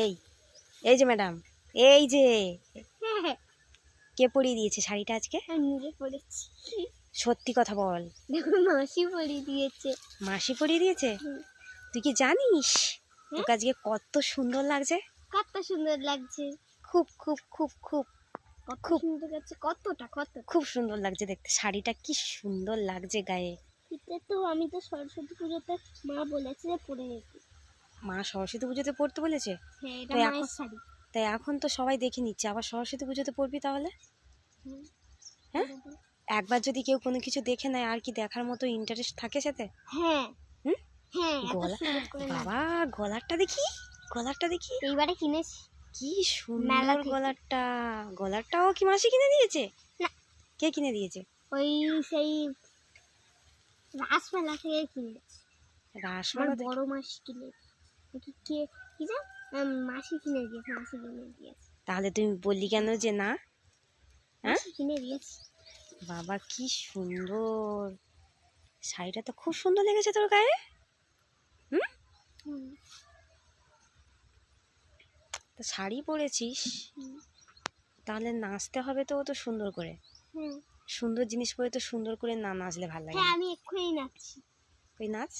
এই এই যে ম্যাডাম এই যে। হ্যাঁ কে পরিয়ে দিয়েছে শাড়িটা আজকে? আমি নিজে পড়েছি সত্যি কথা বল। দেখো মাসি পরিয়ে দিয়েছে। মাসি পরিয়ে দিয়েছে? তুই কি জানিস? তোকে আজকে কত সুন্দর লাগছে। কত সুন্দর লাগছে। খুব খুব খুব খুব খুব। সুন্দর লাগছে কতটা কত খুব সুন্দর লাগছে দেখতে। শাড়িটা কি সুন্দর লাগছে গায়ে। এটা তো আমি তো সরস্বতী পুজোতে মা বলেছে যে পরে যেতে মা সরস্বতী পুজোতে পড়তে বলেছে? হ্যাঁ তাই এখন তো সবাই দেখে নিচ্ছে। আবার সরস্বতী পুজোতে পড়বি তাহলে? হ্যাঁ? একবার যদি কেউ কোনো কিছু দেখে নেয় আর কি দেখার মতো ইন্টারেস্ট থাকে সাথে হ্যাঁ? হ্যাঁ গলা বাবা গলারটা দেখি? গলারটা দেখি? এইবারে কিনেছি। কি সুন্দর। গলারটা। গলারটাও কি মাসি কিনে দিয়েছে? না। কে কিনে দিয়েছে? ওই সেই রাসমেলা থেকে কিনেছি। রাসমেলা বড় মাসি কিনে কি কে কি যে মাসি কিনে দিয়েছে মাসি কিনে দিয়েছে। তাহলে তুমি বললি কেন যে না? হ্যাঁ? কিনে দিয়েছে। বাবা কি সুন্দর। শাড়িটা তো খুব সুন্দর লেগেছে তোর গায়ে। হুম, তা শাড়ি পরেছিস? তাহলে নাচতে হবে তো তো সুন্দর করে। হুম। সুন্দর জিনিস পরে তো সুন্দর করে না নাচলে ভালো লাগে হ্যাঁ আমি এক্ষুনি নাচছি। ওই নাচ?